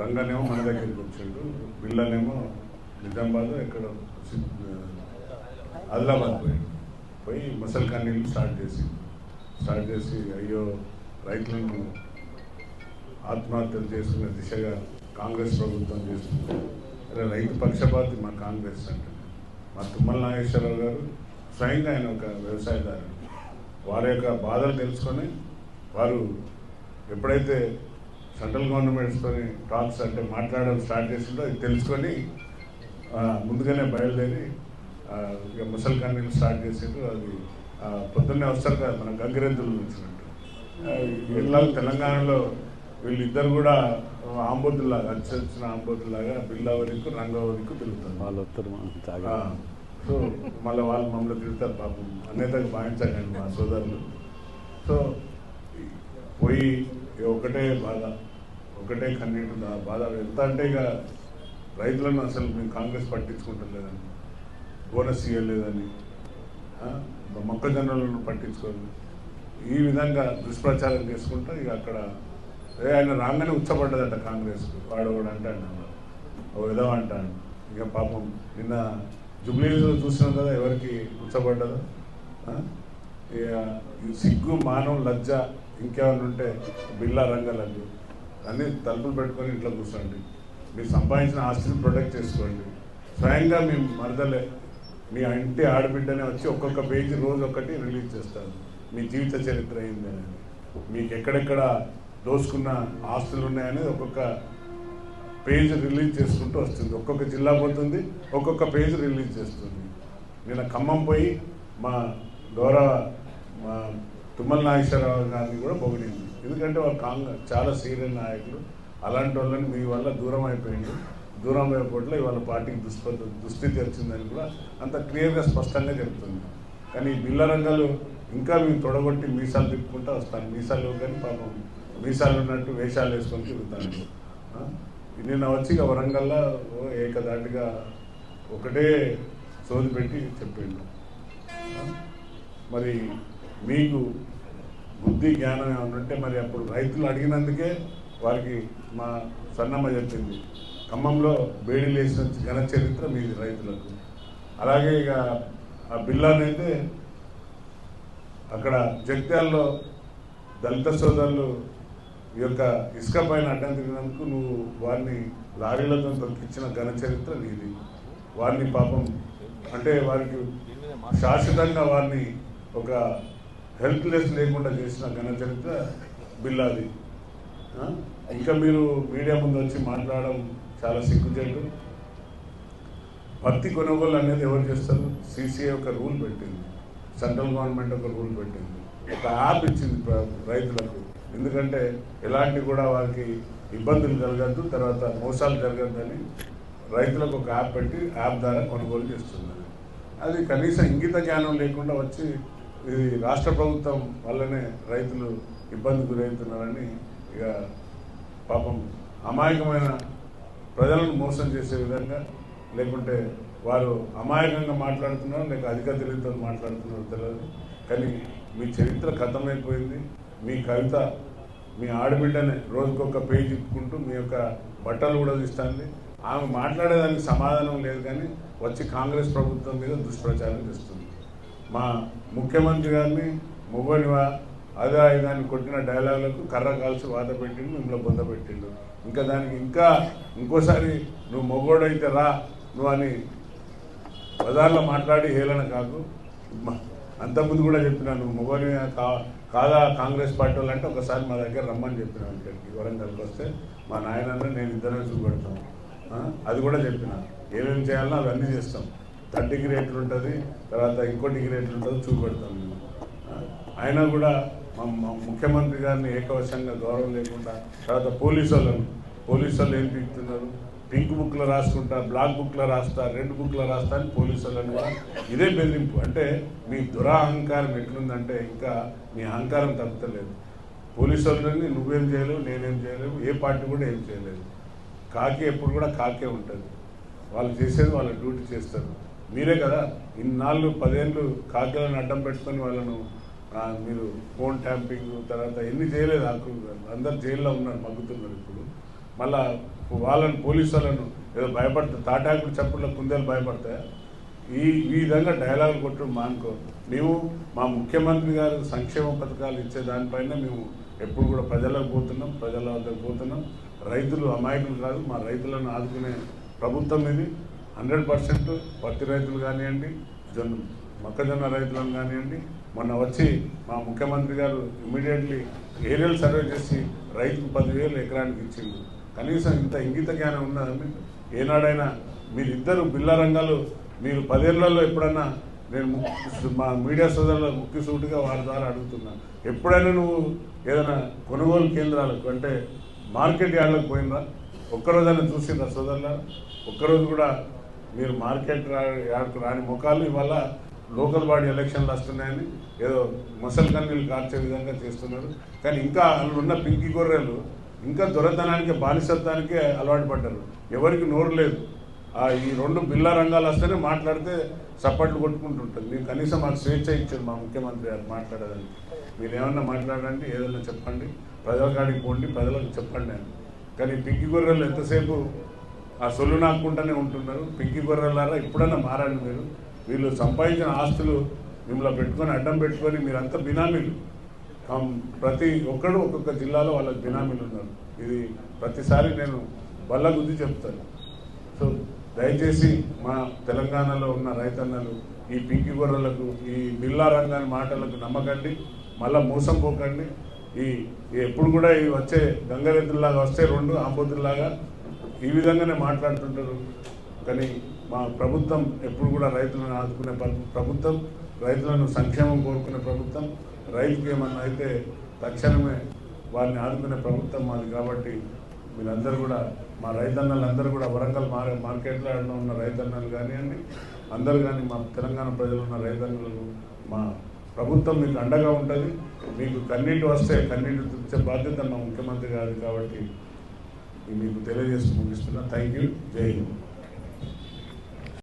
రంగనేమో మన దగ్గరికి వచ్చాడు. పిల్లలేమో నిజామాబాద్ ఎక్కడ ఆదిలాబాద్ పోయాడు పోయి ముసల్ కన్నీళ్ళు స్టార్ట్ చేసి స్టార్ట్ చేసి అయ్యో రైతులను ఆత్మహత్యలు చేసుకునే దిశగా కాంగ్రెస్ ప్రభుత్వం చేస్తుంది. అరే రైతు పక్షపాతి మా కాంగ్రెస్ అంటే. మా తుమ్మల నాగేశ్వరరావు గారు స్వయంగా ఆయన ఒక వ్యవసాయదారుడు. వారి యొక్క బాధలు తెలుసుకొని వారు ఎప్పుడైతే సెంట్రల్ గవర్నమెంట్స్తో టాక్స్ అంటే మాట్లాడడం స్టార్ట్ చేసిందో అది తెలుసుకొని ముందుగానే బయలుదేరి ఇక ముసలి కన్నీళ్ళు స్టార్ట్ చేసిండ్రు. అది పొద్దున్నే వస్తారు కదా మన గంగిరెద్దులు వచ్చినట్టు వీళ్ళ తెలంగాణలో వీళ్ళిద్దరు కూడా ఆంబోతుల్లాగా అచ్చొచ్చిన ఆంబోతుల్లాగా బిల్లావరికి రంగవరికి తిరుగుతారు. వాళ్ళు సో మళ్ళీ వాళ్ళు మమ్మల్ని తిడతారు పాపం. అనేతకు భావించకండి మా సోదరులు. సో పోయి ఒకటే బాధ. ఒకటే కన్నీటి బాధ ఎంత అంటే ఇక రైతులను అసలు మేము కాంగ్రెస్ పట్టించుకుంటలేదని బోనస్ ఇవ్వలేదని మొక్కజొన్నలను పట్టించుకోలేదు ఈ విధంగా దుష్ప్రచారం చేసుకుంటూ ఇక అక్కడ ఆయన రాగానే ఉచ్చబడ్డదట కాంగ్రెస్. వాడు కూడా అంటాడు ఓ విధం అంటాడు. ఇక పాపం నిన్న జుబ్లీలో చూసినాం కదా ఎవరికి ఉచ్చబడ్డదో ఇక ఈ సిగ్గు మానవ లజ్జ ఇంకేమైనా ఉంటే బిల్లా రంగలజ్జు అన్ని తలుపులు పెట్టుకొని ఇంట్లో కూర్చోండి. మీరు సంపాదించిన ఆస్తిని ప్రొటెక్ట్ చేసుకోండి. స్వయంగా మీ మరదలే మీ ఇంటి ఆడబిడ్డనే వచ్చి ఒక్కొక్క పేజీ రోజు ఒకటి రిలీజ్ చేస్తారు. మీ జీవిత చరిత్ర అయిందని అనేది. మీకు ఎక్కడెక్కడ దోసుకున్న ఆస్తులు ఉన్నాయనేది ఒక్కొక్క పేజ్ రిలీజ్ చేసుకుంటూ వస్తుంది. ఒక్కొక్క జిల్లా పోతుంది ఒక్కొక్క పేజ్ రిలీజ్ చేస్తుంది. నిన్న ఖమ్మం పోయి మా గౌరవ మా తుమ్మల నాగేశ్వరరావు గారిని కూడా పొగిడింది ఎందుకంటే వాళ్ళు కాంగ్రెస్ చాలా సీనియర్ నాయకులు. అలాంటి వాళ్ళని మీ వల్ల దూరం అయిపోయింది. దూరం అయిపోవట్లో ఇవాళ పార్టీకి దుష్ప దుస్థితి వచ్చిందని కూడా అంత క్లియర్గా స్పష్టంగా చెప్తుంది. కానీ ఈ బిల్ల రంగాలు ఇంకా మీ తొడగొట్టి మీసాలు తిప్పుకుంటూ వస్తాను మీసాలు కానీ పాపం మీసాలు ఉన్నట్టు వేషాలు వేసుకొని తిరుగుతాను నిన్న వచ్చి ఇక వరంగల్లో ఓ ఏకదాటిగా ఒకటే సోది పెట్టి చెప్పిండు మరి మీకు బుద్ధి జ్ఞానం ఏమైనా ఉంటే మరి అప్పుడు రైతులు అడిగినందుకే వారికి మా సన్నమ్మ చెప్పింది. ఖమ్మంలో బేడీలు వేసిన ఘన చరిత్ర మీది రైతులకు. అలాగే ఇక ఆ బిల్లానైతే అక్కడ జగిత్యాల్లో దళిత సోదరులు ఈ యొక్క ఇసుక పైన అడ్డం తిరిగినందుకు నువ్వు వారిని లారీలతో తొక్కించిన ఘన చరిత్ర నీది. వారిని పాపం అంటే వారికి శాశ్వతంగా వారిని ఒక హెల్ప్లెస్ లేకుండా చేసిన ఘన చరిత్ర బిల్లాది. ఇంకా మీరు మీడియా ముందు వచ్చి మాట్లాడడం చాలా సిగ్గుచేటు. పత్తి కొనుగోలు అనేది ఎవరు చేస్తారు? సీసీఐ ఒక రూల్ పెట్టింది. సెంట్రల్ గవర్నమెంట్ ఒక రూల్ పెట్టింది. ఒక యాప్ ఇచ్చింది రైతులకు. ఎందుకంటే ఎలాంటి కూడా వారికి ఇబ్బందులు జరగద్దు తర్వాత మోసాలు జరగద్దని రైతులకు ఒక యాప్ పెట్టి యాప్ ద్వారా కొనుగోలు చేస్తున్నారు. అది కనీసం ఇంగిత జ్ఞానం లేకుండా వచ్చి ఇది రాష్ట్ర ప్రభుత్వం వల్లనే రైతులు ఇబ్బంది గురవుతున్నారని ఇక పాపం అమాయకమైన ప్రజలను మోసం చేసే విధంగా లేకుంటే వారు అమాయకంగా మాట్లాడుతున్నారు లేక అధిక తెలివితో మాట్లాడుతున్నారు తెలియదు. కానీ మీ చరిత్ర కథమైపోయింది. మీ కవిత మీ ఆడబిడ్డని రోజుకొక పేజ్ ఇప్పుకుంటూ మీ యొక్క బట్టలు కూడా తీస్తుంది. ఆమె మాట్లాడేదానికి సమాధానం లేదు కానీ వచ్చి కాంగ్రెస్ ప్రభుత్వం మీద దుష్ప్రచారం చేస్తుంది. మా ముఖ్యమంత్రి గారిని మొబైల్ అదే దాన్ని కొట్టిన డైలాగులకు కర్ర కాల్చి వాత పెట్టిండు మిమ్మల్ని బొంద పెట్టిండు. ఇంకా దానికి ఇంకా ఇంకోసారి నువ్వు మొగోడైతే రా నువ్వు అని బజార్లో మాట్లాడి హేళన కాదు అంతకుముందు కూడా చెప్పినా నువ్వు మొగోని కా కాదా కాంగ్రెస్ పార్టీ వాళ్ళు అంటే ఒకసారి మా దగ్గర రమ్మని చెప్పినాను ఇక్కడికి వరంగల్కి వస్తే మా నాయనన్న నేను ఇద్దరే చూపెడతాం. అది కూడా చెప్పిన. ఏమేమి చేయాలన్నా అవన్నీ చేస్తాం. థర్డ్ డిగ్రీ ఉంటుంది తర్వాత ఇంకో డిగ్రీ ఉంటుంది చూపెడతాం. మేము అయినా కూడా మా ముఖ్యమంత్రి గారిని ఏకవశంగా గౌరవం లేకుండా తర్వాత పోలీసు వాళ్ళను పోలీసు వాళ్ళు ఏం పీకుతున్నారు పింక్ బుక్లో రాసుకుంటా బ్లాక్ బుక్లో రాస్తా రెడ్ బుక్లో రాస్తా అని పోలీసు వాళ్ళని కూడా ఇదే బెదిరింపు. అంటే మీ దురహంకారం ఎట్లుందంటే ఇంకా మీ అహంకారం తగ్గుతలేదు పోలీసు వాళ్ళని నువ్వేం చేయలేవు నేనేం చేయలేవు ఏ పార్టీ కూడా ఏం చేయలేదు. కాకి ఎప్పుడు కూడా కాకే ఉంటుంది. వాళ్ళు చేసేది వాళ్ళ డ్యూటీ చేస్తారు. మీరే కదా ఇన్నాళ్ళు పదేళ్ళు కాకిలను అడ్డం పెట్టుకొని వాళ్ళను మీరు ఫోన్ ట్యాంపింగ్ తర్వాత ఎన్ని చేయలేదు హక్కులు అందరు జైల్లో ఉన్నారు మగ్గుతున్నారు ఇప్పుడు. మళ్ళా వాళ్ళని పోలీసు వాళ్ళను ఏదో భయపడతా తాటాకులు చప్పుడులో కుందేలు భయపడతాయా ఈ ఈ విధంగా డైలాగ్ కొట్టు మానుకో. మేము మా ముఖ్యమంత్రి గారు సంక్షేమ పథకాలు ఇచ్చే దానిపైన మేము ఎప్పుడు కూడా ప్రజలకు పోతున్నాం ప్రజల వద్దకు పోతున్నాం. రైతులు అమాయకులు కాదు మా రైతులను ఆదుకునే ప్రభుత్వం ఇది. హండ్రెడ్ పర్సెంట్ పత్తి రైతులు కానివ్వండి జొన్న మొక్కజొన్న రైతులను కానివ్వండి మొన్న వచ్చి మా ముఖ్యమంత్రి గారు ఇమీడియట్లీ ఏరియల్ సర్వే చేసి రైతుకు పదివేలు ఎకరానికి ఇచ్చింది కనీసం ఇంత ఇంగిత జ్ఞానం ఉన్నదండి ఏనాడైనా మీరిద్దరు బిల్లా రంగాలు మీరు పదేళ్ళలో ఎప్పుడన్నా నేను మా మీడియా సోదరుల ముఖ్య సూటిగా వారి ద్వారా అడుగుతున్నా. ఎప్పుడైనా నువ్వు ఏదైనా కొనుగోలు కేంద్రాలకు అంటే మార్కెట్ యార్డ్లకు పోయినరా ఒక్కరోజైనా చూసిందా సోదరులారా? ఒక్కరోజు కూడా మీరు మార్కెట్ రా రాని ముఖాలు ఇవాళ లోకల్ బాడీ ఎలక్షన్లు వస్తున్నాయని ఏదో మసల్ కన్నీళ్ళు కార్చే విధంగా చేస్తున్నారు. కానీ ఇంకా అందులో ఉన్న పింకి గొర్రెలు ఇంకా దొరతనానికి బానిసత్వానికి అలవాటు పడ్డారు. ఎవరికి నోరు లేదు. ఈ రెండు బిల్లా రంగాలు వస్తేనే మాట్లాడితే చప్పట్లు కొట్టుకుంటుంటుంది. మీరు కనీసం మాకు స్వేచ్ఛ ఇచ్చారు మా ముఖ్యమంత్రి గారు మాట్లాడేదానికి. మీరు ఏమన్నా మాట్లాడండి ఏదన్నా చెప్పండి. ప్రజల కాడికి పోండి ప్రజలకు చెప్పండి అని. కానీ పింకి గొర్రెలు ఎంతసేపు ఆ సొల్లు నాకుండానే ఉంటున్నారు. పింకి గొర్రెలారా ఇప్పుడన్నా మారండి మీరు. వీళ్ళు సంపాదించిన ఆస్తులు మిమ్మల్ని పెట్టుకొని అడ్డం పెట్టుకొని మీరంతా బినామీలు. ప్రతి ఒక్కడు ఒక్కొక్క జిల్లాలో వాళ్ళకి బినామీలు ఉన్నారు. ఇది ప్రతిసారి నేను బల్ల గుద్ది చెప్తాను. సో దయచేసి మా తెలంగాణలో ఉన్న రైతన్నలు ఈ పింకి గొర్రెలకు ఈ బిల్లా రంగాని మాటలకు నమ్మకండి. మళ్ళా మోసం పోకండి. ఈ ఎప్పుడు కూడా ఈ వచ్చే గంగరెద్దుల్లాగా వస్తే రెండు ఆంబోతుల్లాగా ఈ విధంగానే మాట్లాడుతుంటారు. కానీ మా ప్రభుత్వం ఎప్పుడు కూడా రైతులను ఆదుకునే ప్రభుత్వం రైతులను సంక్షేమం కోరుకునే ప్రభుత్వం రైతుకి ఏమన్నా అయితే తక్షణమే వారిని ఆదుకునే ప్రభుత్వం మాది కాబట్టి మీరందరూ కూడా మా రైతన్నలందరూ కూడా వరంగల్ మార్ మార్కెట్లో ఉన్న రైతన్నలు కానివ్వండి అందరూ కానీ మా తెలంగాణ ప్రజలు ఉన్న రైతన్నలు మా ప్రభుత్వం మీకు అండగా ఉంటుంది. మీకు కన్నీటి వస్తే కన్నీటి తెచ్చే బాధ్యత మా ముఖ్యమంత్రి గారు కాబట్టి మీకు తెలియజేస్తూ ముగిస్తున్నా. థ్యాంక్ యూ జై హింద్